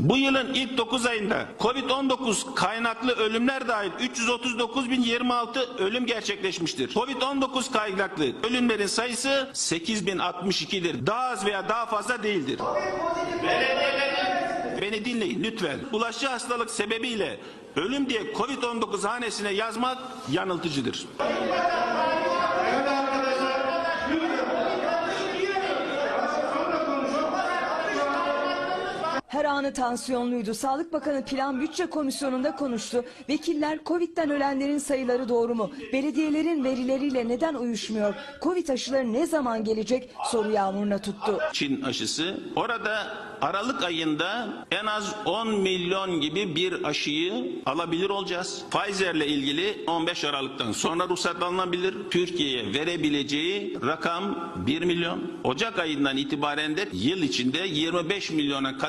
Bu yılın ilk 9 ayında Covid-19 kaynaklı ölümler dahil 339.026 ölüm gerçekleşmiştir. Covid-19 kaynaklı ölümlerin sayısı 8.062'dir. Daha az veya daha fazla değildir. Beni dinleyin lütfen. Bulaşıcı hastalık sebebiyle ölüm diye Covid-19 hanesine yazmak yanıltıcıdır. Her anı tansiyonluydu. Sağlık Bakanı Plan Bütçe Komisyonu'nda konuştu. Vekiller Covid'den ölenlerin sayıları doğru mu? Belediyelerin verileriyle neden uyuşmuyor? Covid aşıları ne zaman gelecek? Soru yağmuruna tuttu. Çin aşısı. Orada Aralık ayında en az 10 milyon gibi bir aşıyı alabilir olacağız. Pfizer'le ilgili 15 Aralık'tan sonra ruhsatlanabilir. Türkiye'ye verebileceği rakam 1 milyon. Ocak ayından itibaren de yıl içinde 25 milyona kadar